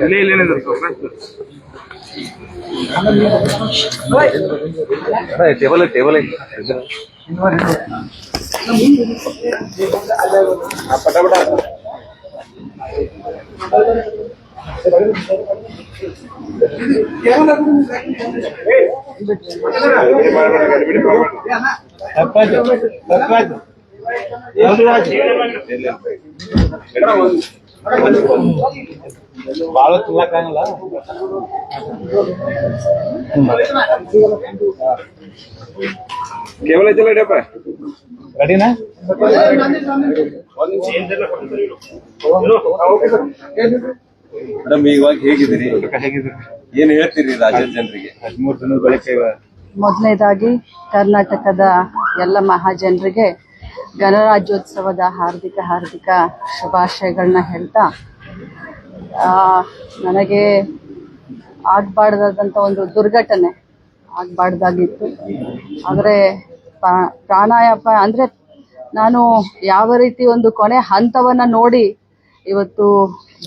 இல்ல இல்ல இல்ல Balot tua kan lah. Kebalai cilek apa? Ready na? Madam, ಇವಾಗ ಹೇಗಿದ್ದೀರಿ? ಏನ್ ಹೇಳ್ತೀರಿ ರಾಜ್ಯದ ಜನರಿಗೆ? ಹದಿಮೂರು ದಿನದ ಬಳಿಕ ಮೊದಲನೇದಾಗಿ, ಕರ್ನಾಟಕದ ಎಲ್ಲ ಮಹಾಜನರಿಗೆ ಗಣರಾಜ್ಯೋತ್ಸವದ ಹಾರ್ದಿಕ ಹಾರ್ದಿಕ ಶುಭಾಶಯಗಳನ್ನ ಹೇಳ್ತಾ ನನಗೆ ಆಗಬಾರ್ದಾದಂಥ ಒಂದು ದುರ್ಘಟನೆ ಆಗಬಾರ್ದಾಗಿತ್ತು. ಆದರೆ ಪ್ರಾಣಾಯಾಮ ಅಂದರೆ ನಾನು ಯಾವ ರೀತಿ ಒಂದು ಕೊನೆ ಹಂತವನ್ನು ನೋಡಿ ಇವತ್ತು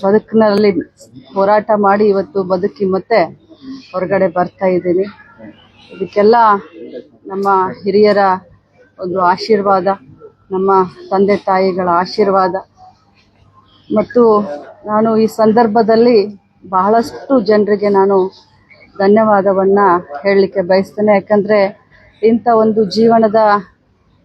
ಬದುಕಿನಲ್ಲಿ ಹೋರಾಟ ಮಾಡಿ ಇವತ್ತು ಬದುಕಿ ಮತ್ತೆ ಹೊರಗಡೆ ಬರ್ತಾ ಇದ್ದೀನಿ. ಇದಕ್ಕೆಲ್ಲ ನಮ್ಮ ಹಿರಿಯರ ಒಂದು ಆಶೀರ್ವಾದ, ನಮ್ಮ ತಂದೆ ತಾಯಿಗಳ ಆಶೀರ್ವಾದ. ಮತ್ತು ನಾನು ಈ ಸಂದರ್ಭದಲ್ಲಿ ಬಹಳಷ್ಟು ಜನರಿಗೆ ನಾನು ಧನ್ಯವಾದವನ್ನು ಹೇಳಲಿಕ್ಕೆ ಬಯಸ್ತೇನೆ. ಯಾಕಂದರೆ ಇಂಥ ಒಂದು ಜೀವನದ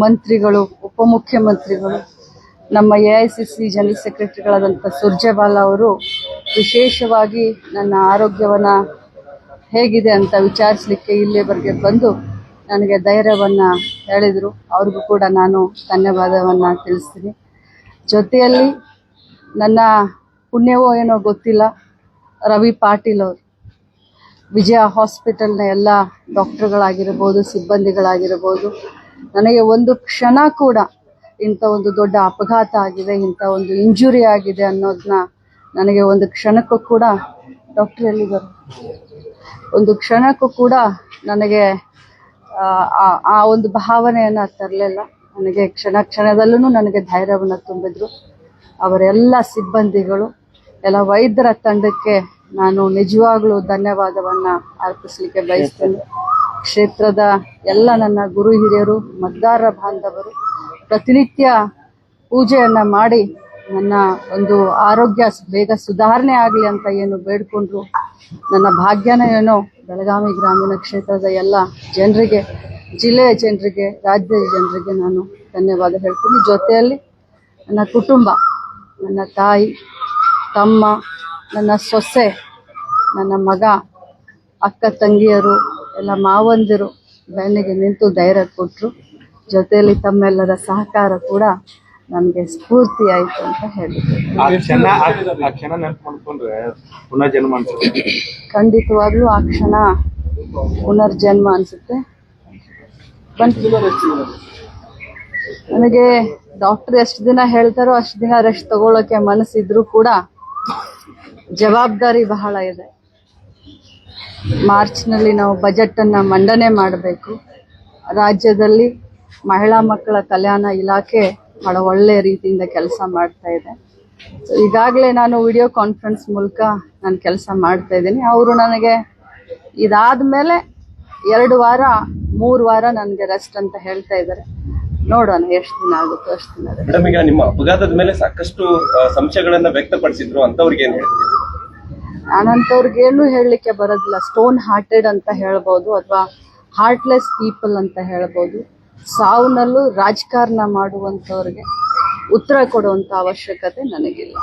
ಮಂತ್ರಿಗಳು, ಉಪಮುಖ್ಯಮಂತ್ರಿಗಳು, ನಮ್ಮ A I C C general ಸೆಕ್ರೆಟರಿಗಳಾದಂಥ Surjewala ಅವರು ವಿಶೇಷವಾಗಿ ನನ್ನ ಆರೋಗ್ಯವನ್ನು ಹೇಗಿದೆ ಅಂತ ವಿಚಾರಿಸಲಿಕ್ಕೆ ಇಲ್ಲಿವರೆಗೆ ಬಂದು ನನಗೆ ಧೈರ್ಯವನ್ನು ಹೇಳಿದರು. ಅವ್ರಿಗೂ ಕೂಡ ನಾನು ಧನ್ಯವಾದವನ್ನು ತಿಳಿಸ್ತೀನಿ. ಜೊತೆಯಲ್ಲಿ ನನ್ನ ಪುಣ್ಯವೋ ಏನೋ ಗೊತ್ತಿಲ್ಲ, ರವಿ ಪಾಟೀಲ್ ಅವರು. ವಿಜಯ ಹಾಸ್ಪಿಟಲ್ನ ಎಲ್ಲ ಡಾಕ್ಟ್ರುಗಳಾಗಿರ್ಬೋದು, ಸಿಬ್ಬಂದಿಗಳಾಗಿರ್ಬೋದು ನನಗೆ ಒಂದು ಕ್ಷಣ ಕೂಡ ಇಂಥ ಒಂದು ದೊಡ್ಡ ಅಪಘಾತ ಆಗಿದೆ ಇಂಥ ಒಂದು ಇಂಜುರಿ ಆಗಿದೆ ಅನ್ನೋದನ್ನ ನನಗೆ ಒಂದು ಕ್ಷಣಕ್ಕೂ ಕೂಡ ಡಾಕ್ಟರ್ ಎಲ್ಲಿದ್ದಾರೆ? ಒಂದು ಕ್ಷಣಕ್ಕೂ ಕೂಡ ನನಗೆ ಆ, ಒಂದು ಭಾವನೆಯನ್ನು ತರಲಿಲ್ಲ. ನನಗೆ ಕ್ಷಣ ಕ್ಷಣದಲ್ಲೂ ನನಗೆ ಧೈರ್ಯವನ್ನು ತುಂಬಿದ್ರು. ಅವರೆಲ್ಲ ಸಿಬ್ಬಂದಿಗಳು ಎಲ್ಲ ವೈದ್ಯರ ತಂಡಕ್ಕೆ ನಾನು ನಿಜವಾಗ್ಲೂ ಧನ್ಯವಾದವನ್ನು ಅರ್ಪಿಸಲಿಕ್ಕೆ ಬಯಸ್ತೇನೆ. ಕ್ಷೇತ್ರದ ಎಲ್ಲ ನನ್ನ ಗುರು ಹಿರಿಯರು, ಮತದಾರರ ಬಾಂಧವರು, ಪ್ರತಿನಿತ್ಯ ಪೂಜೆಯನ್ನು ಮಾಡಿ ನನ್ನ ಒಂದು ಆರೋಗ್ಯ ಬೇಗ ಸುಧಾರಣೆ ಆಗಲಿ ಅಂತ ಏನು ಬೇಡ್ಕೊಂಡ್ರು, ನನ್ನ ಭಾಗ್ಯನ ಏನೋ ಬೆಳಗಾವಿ ಗ್ರಾಮೀಣ ಕ್ಷೇತ್ರದ ಎಲ್ಲ ಜನರಿಗೆ, ಜಿಲ್ಲೆಯ ಜನರಿಗೆ, ರಾಜ್ಯದ ಜನರಿಗೆ ನಾನು ಧನ್ಯವಾದ ಹೇಳ್ತೀನಿ. ಜೊತೆಯಲ್ಲಿ ನನ್ನ ಕುಟುಂಬ, ನನ್ನ ತಾಯಿ, ತಮ್ಮ, ನನ್ನ ಸೊಸೆ, ನನ್ನ ಮಗ, ಅಕ್ಕ, ತಂಗಿಯರು ಎಲ್ಲ ಮಾವಂದಿರು ಬೆನ್ನಿಗೆ ನಿಂತು ಧೈರ್ಯ ಕೊಟ್ಟರು ಜೊತೆಯಲ್ಲಿ ತಮ್ಮೆಲ್ಲರ ಸಹಕಾರ ಕೂಡ ನನಗೆ ಸ್ಫೂರ್ತಿ ಆಯಿತು ಅಂತ ಹೇಳಿದ್ರು. ಖಂಡಿತವಾಗ್ಲೂ ಆ ಕ್ಷಣ ಪುನರ್ಜನ್ಮ ಅನಿಸುತ್ತೆ. ನನಗೆ ಡಾಕ್ಟರ್ ಎಷ್ಟು ದಿನ ಹೇಳ್ತಾರೋ ಅಷ್ಟು ದಿನ ರೆಸ್ಟ್ ತಗೊಳ್ಳೋಕೆ ಮನಸ್ಸಿದ್ರು ಕೂಡ ಜವಾಬ್ದಾರಿ ಬಹಳ ಇದೆ. ಮಾರ್ಚ್ನಲ್ಲಿ ನಾವು ಬಜೆಟನ್ನು ಮಂಡನೆ ಮಾಡಬೇಕು. ರಾಜ್ಯದಲ್ಲಿ ಮಹಿಳಾ ಮಕ್ಕಳ ಕಲ್ಯಾಣ ಇಲಾಖೆ ಬಹಳ ಒಳ್ಳೆಯ ರೀತಿಯಿಂದ ಕೆಲಸ ಮಾಡ್ತಾ ಇದೆ. ಸೊ ಈಗಾಗಲೇ ನಾನು ವಿಡಿಯೋ ಕಾನ್ಫರೆನ್ಸ್ ಮೂಲಕ ನಾನು ಕೆಲಸ ಮಾಡ್ತಾ ಇದ್ದೀನಿ. ಅವರು ನನಗೆ ಇದಾದ ಮೇಲೆ ಎರಡು ವಾರ, ಮೂರು ವಾರ ನನಗೆ ರೆಸ್ಟ್ ಅಂತ ಹೇಳ್ತಾ ಇದ್ದಾರೆ. ನೋಡೋಣ ಎಷ್ಟು ದಿನ ಆಗುತ್ತೋ, ಅಷ್ಟು ದಿನ ಅಪಘಾತದ ಮೇಲೆ ಸಾಕಷ್ಟು ಸಂಶಯಗಳನ್ನ ವ್ಯಕ್ತಪಡಿಸಿದ್ರು ಅಂತವ್ರಿಗೆ ಏನ್ ಹೇಳ್ತೀರಿ? ನಾನಂತವ್ರಿಗೇನು ಹೇಳಲಿಕ್ಕೆ ಬರೋದಿಲ್ಲ. ಸ್ಟೋನ್ ಹಾರ್ಟೆಡ್ ಅಂತ ಹೇಳ್ಬೋದು ಅಥವಾ ಹಾರ್ಟ್ಲೆಸ್ ಪೀಪಲ್ ಅಂತ ಹೇಳ್ಬೋದು. ಸಾವುನಲ್ಲೂ ರಾಜಕಾರಣ ಮಾಡುವಂಥವ್ರಿಗೆ ಉತ್ತರ ಕೊಡುವಂಥ ಅವಶ್ಯಕತೆ ನನಗಿಲ್ಲ.